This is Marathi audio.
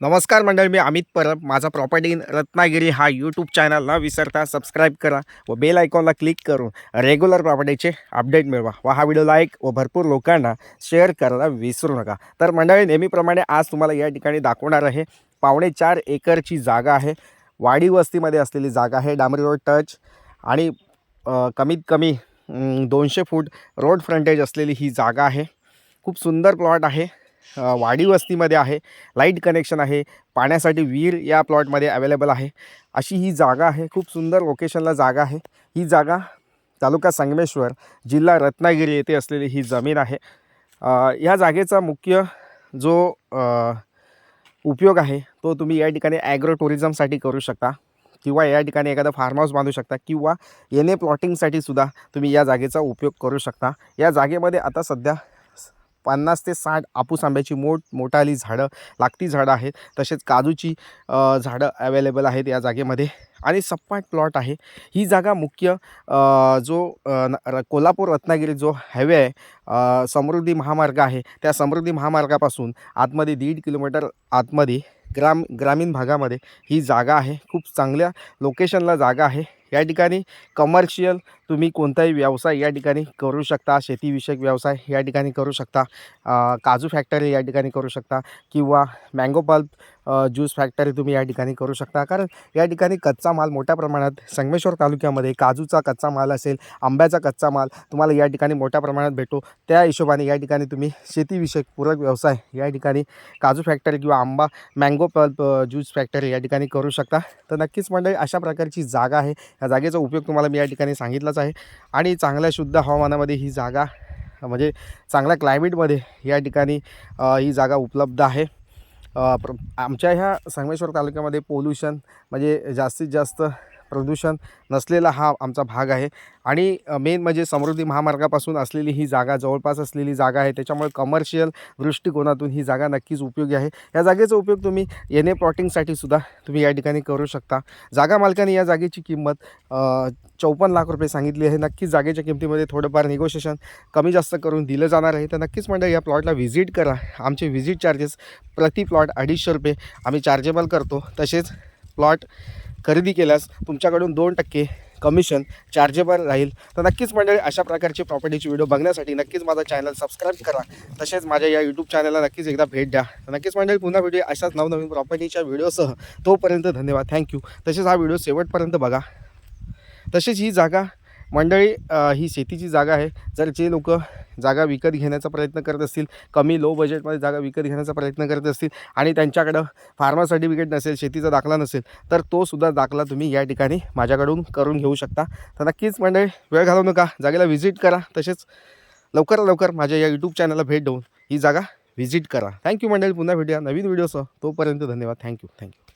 नमस्कार मंडळी मी अमित परब. माझा प्रॉपर्टी इन रत्नागिरी हा यूट्यूब चॅनल न विसरता सबस्क्राईब करा व बेल आयकॉनला क्लिक करून रेग्युलर प्रॉपर्टीचे अपडेट मिळवा व हा व्हिडिओ लाईक व भरपूर लोकांना शेअर करायला विसरू नका. तर मंडळी नेहमीप्रमाणे आज तुम्हाला या ठिकाणी दाखवणार आहे पावणे चार एकरची जागा आहे. वाडी वस्तीमध्ये असलेली जागा आहे डांबरी रोड टच आणि कमीत कमी दोनशे फूट रोड फ्रंटेज असलेली ही जागा आहे. खूप सुंदर प्लॉट आहे. वाडी वस्तीमध्ये आहे. लाइट कनेक्शन आहे. पाण्यासाठी विहीर या प्लॉटमध्ये अवेलेबल आहे. अशी ही जागा आहे. खूप सुंदर लोकेशनला जागा आहे. ही जागा तालुका संगमेश्वर जिल्हा रत्नागिरी येथे असलेली ही जमीन आहे. या जागेचा मुख्य जो उपयोग आहे तो तुम्ही या ठिकाणी ॲग्रो टुरिझमसाठी करू शकता. किंवा या ठिकाणी एखादं फार्म हाऊस बांधू शकता. किंवा येणे प्लॉटिंगसाठी सुद्धा तुम्ही या जागेचा उपयोग करू शकता. या जागेमध्ये आता सध्या पन्नास ते साठ आपूस आंब्याची मोठ मोठाली झाडं लागती झाडं आहेत. तसेच काजूची झाडं अवेलेबल आहेत या जागेमध्ये. आणि सपाट प्लॉट आहे. ही जागा मुख्य जो न- कोल्हापूर रत्नागिरी जो हायवे आहे समृद्धी महामार्ग आहे त्या समृद्धी महामार्गापासून आतमध्ये दीड किलोमीटर आतमध्ये ग्राम ग्रामीण भागामध्ये ही जागा आहे. खूप चांगल्या लोकेशनला जागा आहे. या ठिकाणी कमर्शियल तुम्ही कोणताही व्यवसाय या ठिकाणी करू शकता शेतीविषयक व्यवसाय या ठिकाणी करू शकता काजू फॅक्टरी या ठिकाणी करू शकता किंवा मँगो पल्प ज्यूस फॅक्टरी तुम्ही या ठिकाणी करू शकता कारण या ठिकाणी कच्चा माल मोठ्या प्रमाणात संगमेश्वर तालुक्यामध्ये काजूचा कच्चा माल असेल आंब्याचा कच्चा माल तुम्हाला या ठिकाणी मोठ्या प्रमाणात भेटतो त्या हिशोबाने या ठिकाणी तुम्ही शेतीविषयक पूरक व्यवसाय या ठिकाणी काजू फॅक्टरी किंवा आंबा मँगो पल्प ज्यूस फॅक्टरी या ठिकाणी करू शकता तर नक्कीच म्हणजे अशा प्रकारची जागा आहे या जागेचा उपयोग तुम्हाला मी या ठिकाणी सांगितलाच आहे. आणि चांगल्या शुद्ध हवामानामध्ये ही जागा म्हणजे चांगल्या क्लायमेटमध्ये या ठिकाणी ही जागा उपलब्ध आहे. प्र आमच्या ह्या संगमेश्वर तालुक्यामध्ये पोल्युशन म्हणजे जास्तीत जास्त प्रदूषण नसलेला हा आमचा भाग आहे. आणि मेन म्हणजे समृद्धी महामार्गापासून असलेली ही जागा जवळपास असलेली जागा आहे. त्याच्यामुळे कमर्शियल दृष्टिकोनातून ही जागा नक्कीच उपयोगी आहे. या जागेचा उपयोग तुम्ही येणे प्लॉटिंगसाठी सुद्धा तुम्ही या ठिकाणी करू शकता. जागा मालकाने या जागेची किंमत चौपन्न लाख रुपये सांगितली आहे. नक्कीच जागेच्या किमतीमध्ये थोडंफार निगोशिएशन कमी जास्त करून दिलं जाणार आहे. तर नक्कीच मंडळी या प्लॉटला व्हिजिट करा. आमचे व्हिजिट चार्जेस प्रति प्लॉट अडीचशे रुपये आम्ही चार्जेबल करतो. तसेच प्लॉट खरेदी केल्यास तुमच्याकडून दोन टक्के कमिशन चार्जेबल राहील. तर नक्कीच मंडळी अशा प्रकारचे प्रॉपर्टीचे व्हिडिओ बघण्यासाठी नक्कीच माझा चॅनल सबस्क्राईब करा. तसेच माझ्या या यूट्यूब चॅनलला नक्कीच एकदा भेट द्या. तर नक्कीच मंडळी पुन्हा व्हिडिओ अशाच नवनवीन प्रॉपर्टीच्या व्हिडिओसह तोपर्यंत धन्यवाद. थँक्यू तसेच हा व्हिडिओ शेवटपर्यंत बघा. तसेच ही जागा मंडळी ही शेतीची जागा आहे. जर जे लोक जागा विकत घेण्याचा प्रयत्न करत असतील कमी लो बजेटमध्ये जागा विकत घेण्याचा प्रयत्न करत असतील आणि त्यांच्याकडं फार्मर सर्टिफिकेट नसेल शेतीचा दाखला नसेल तर तो सुद्धा दाखला तुम्ही या ठिकाणी माझ्याकडून करून घेऊ शकता. तर नक्कीच मंडळी वेळ घालवू नका. जागेला व्हिजिट करा. तसेच लवकरात लवकर माझ्या या यूट्यूब चॅनलला भेट देऊन ही जागा व्हिजिट करा. थँक्यू मंडळी. पुन्हा भेटूया नवीन व्हिडिओसह तोपर्यंत धन्यवाद. Thank you thank you